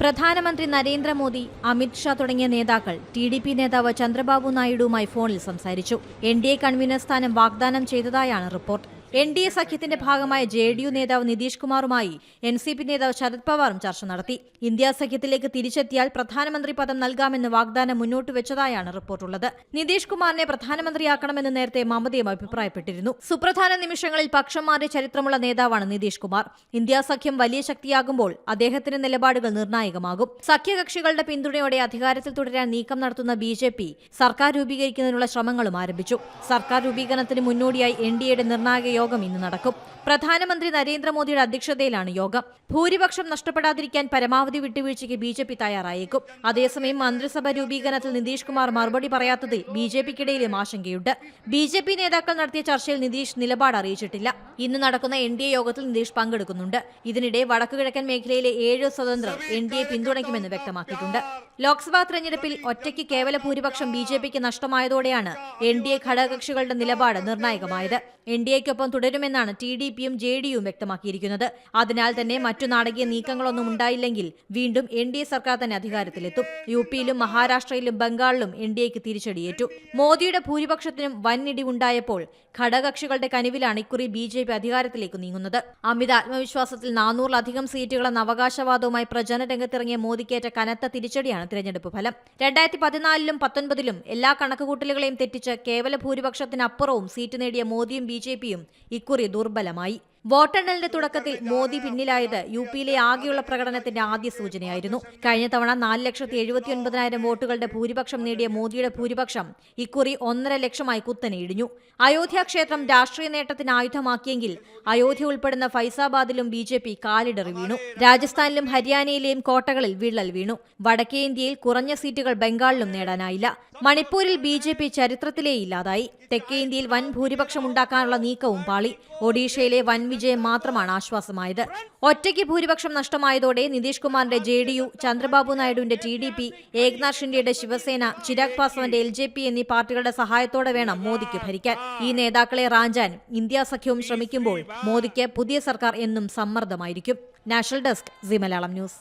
പ്രധാനമന്ത്രി നരേന്ദ്രമോദി അമിത് ഷാ തുടങ്ങിയ നേതാക്കൾ ടി ഡി പി നേതാവ് ചന്ദ്രബാബു നായിഡുവുമായി ഫോണിൽ സംസാരിച്ചു. എൻ ഡി എ കൺവീനർ സ്ഥാനം വാഗ്ദാനം ചെയ്തതായാണ് റിപ്പോർട്ട്. എൻ ഡി എ സഖ്യത്തിന്റെ ഭാഗമായ ജെ ഡി യു നേതാവ് നിതീഷ് കുമാറുമായി എൻ സി പി നേതാവ് ശരത് പവാറും ചർച്ച നടത്തി. ഇന്ത്യ സഖ്യത്തിലേക്ക് തിരിച്ചെത്തിയാൽ പ്രധാനമന്ത്രി പദം നൽകാമെന്ന് വാഗ്ദാനം മുന്നോട്ട് വെച്ചതായാണ് റിപ്പോർട്ടുള്ളത്. നിതീഷ് കുമാറിനെ പ്രധാനമന്ത്രിയാക്കണമെന്ന് നേരത്തെ മമതയും അഭിപ്രായപ്പെട്ടിരുന്നു. സുപ്രധാന നിമിഷങ്ങളിൽ പക്ഷം മാറിയ ചരിത്രമുള്ള നേതാവാണ് നിതീഷ് കുമാർ. ഇന്ത്യ സഖ്യം വലിയ ശക്തിയാകുമ്പോൾ അദ്ദേഹത്തിന്റെ നിലപാടുകൾ നിർണായകമാകും. സഖ്യകക്ഷികളുടെ പിന്തുണയോടെ അധികാരത്തിൽ തുടരാൻ നീക്കം നടത്തുന്ന ബി ജെ പി സർക്കാർ രൂപീകരിക്കുന്നതിനുള്ള ശ്രമങ്ങളും ആരംഭിച്ചു. സർക്കാർ രൂപീകരണത്തിന് മുന്നോടിയായി എൻ ഡി എയുടെ നിർണായക യോഗം ഇന്ന് നടക്കും. പ്രധാനമന്ത്രി നരേന്ദ്രമോദിയുടെ അധ്യക്ഷതയിലാണ് യോഗം. ഭൂരിപക്ഷം നഷ്ടപ്പെടാതിരിക്കാൻ പരമാവധി വിട്ടുവീഴ്ചയ്ക്ക് ബി ജെ പി തയ്യാറായേക്കും. അതേസമയം മന്ത്രിസഭ രൂപീകരണത്തിൽ നിതീഷ് കുമാർ മറുപടി പറയാത്തതിൽ ബി ജെ പിക്കിടയിലും ആശങ്കയുണ്ട്. ബി ജെ പി നേതാക്കൾ നടത്തിയ ചർച്ചയിൽ നിതീഷ് നിലപാട് അറിയിച്ചിട്ടില്ല. ഇന്ന് നടക്കുന്ന എൻ ഡി എ യോഗത്തിൽ നിതീഷ് പങ്കെടുക്കുന്നുണ്ട്. ഇതിനിടെ വടക്കുകിഴക്കൻ മേഖലയിലെ ഏഴ് സ്വതന്ത്രർ എൻ ഡി എ പിന്തുണയ്ക്കുമെന്ന് വ്യക്തമാക്കിയിട്ടുണ്ട്. ലോക്സഭാ തെരഞ്ഞെടുപ്പിൽ ഒറ്റയ്ക്ക് കേവല ഭൂരിപക്ഷം ബി ജെ പിക്ക് നഷ്ടമായതോടെയാണ് എൻ ഡി എ ഘടകകക്ഷികളുടെ നിലപാട് നിർണായകമായത്. എൻ ഡി എക്കൊപ്പം തുടരുമെന്നാണ് ടി ഡി പിയും ജെ ഡിയും വ്യക്തമാക്കിയിരിക്കുന്നത്. അതിനാൽ തന്നെ മറ്റു നാടകീയ നീക്കങ്ങളൊന്നും ഉണ്ടായില്ലെങ്കിൽ വീണ്ടും എൻ ഡി എ സർക്കാർ തന്നെ അധികാരത്തിലെത്തും. യു പിയിലും മഹാരാഷ്ട്രയിലും ബംഗാളിലും എൻ ഡി എക്ക് തിരിച്ചടിയേറ്റു. മോദിയുടെ ഭൂരിപക്ഷത്തിനും വൻ ഇടി ഉണ്ടായപ്പോൾ ഘടകകക്ഷികളുടെ കനിവിലാണ് ഇക്കുറി ബി ജെ പി അധികാരത്തിലേക്ക് നീങ്ങുന്നത്. അമിത ആത്മവിശ്വാസത്തിൽ നാനൂറിലധികം സീറ്റുകളെന്ന അവകാശവാദവുമായി പ്രചരണ രംഗത്തിറങ്ങിയ മോദിക്കേറ്റ കനത്ത തിരിച്ചടിയാണ് തിരഞ്ഞെടുപ്പ് ഫലം. രണ്ടായിരത്തി പതിനാലിലും പത്തൊൻപതിലും എല്ലാ കണക്കുകൂട്ടലുകളെയും തെറ്റിച്ച് കേവല ഭൂരിപക്ഷത്തിനപ്പുറവും സീറ്റ് നേടിയ മോദിയും ബി ജെ പിയും ഇക്കുറി ദുർബലമായി. വോട്ടെണ്ണലിന്റെ തുടക്കത്തിൽ മോദി പിന്നിലായത് യു പിയിലെ ആകെയുള്ള പ്രകടനത്തിന്റെ ആദ്യ സൂചനയായിരുന്നു. കഴിഞ്ഞ തവണ നാല് ലക്ഷത്തി എഴുപത്തി ഒൻപതിനായിരം വോട്ടുകളുടെ ഭൂരിപക്ഷം നേടിയ മോദിയുടെ ഭൂരിപക്ഷം ഇക്കുറി ഒന്നര ലക്ഷമായി കുത്തനെ ഇടിഞ്ഞു. അയോധ്യ ക്ഷേത്രം രാഷ്ട്രീയ നേട്ടത്തിന് ആയുധമാക്കിയെങ്കിൽ അയോധ്യ ഉൾപ്പെടുന്ന ഫൈസാബാദിലും ബി ജെ പി കാലിടറി വീണു. രാജസ്ഥാനിലും ഹരിയാനയിലെയും കോട്ടകളിൽ വിള്ളൽ വീണു. വടക്കേ ഇന്ത്യയിൽ കുറഞ്ഞ സീറ്റുകൾ ബംഗാളിലും നേടാനായില്ല. മണിപ്പൂരിൽ ബി ജെ പി ചരിത്രത്തിലേ ഇല്ലാതായി. തെക്കേ ഇന്ത്യയിൽ വൻ ഭൂരിപക്ഷം ഉണ്ടാക്കാനുള്ള നീക്കവും പാളി. ഒഡീഷയിലെ വൻ വിജയം മാത്രമാണ് ആശ്വാസമായത്. ഒറ്റയ്ക്ക് ഭൂരിപക്ഷം നഷ്ടമായതോടെ നിതീഷ് കുമാറിന്റെ ജെ ഡി യു ചന്ദ്രബാബു നായിഡുവിന്റെ ടി ഡി പി ഏക്നാഥ് ഷിൻഡെയുടെ ശിവസേന ചിരാഗ് പാസ്വാന്റെ എൽ ജെ പി എന്നീ പാർട്ടികളുടെ സഹായത്തോടെ വേണം മോദിക്ക് ഭരിക്കാൻ. ഈ നേതാക്കളെ റാഞ്ചാൻ ഇന്ത്യാ സഖ്യവും ശ്രമിക്കുമ്പോൾ മോദിക്ക് പുതിയ സർക്കാർ എന്നും സമ്മർദ്ദമായിരിക്കും. National desk Zee Malayalam news.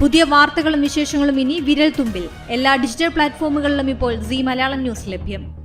പുതിയ വാർത്തകളും വിശേഷങ്ങളും ഇനി വിരൽ തുമ്പിൽ എല്ലാ ഡിജിറ്റൽ പ്ലാറ്റ്ഫോമുകളിലും ഇപ്പോൾ സി മലയാളം ന്യൂസ് ലഭ്യം.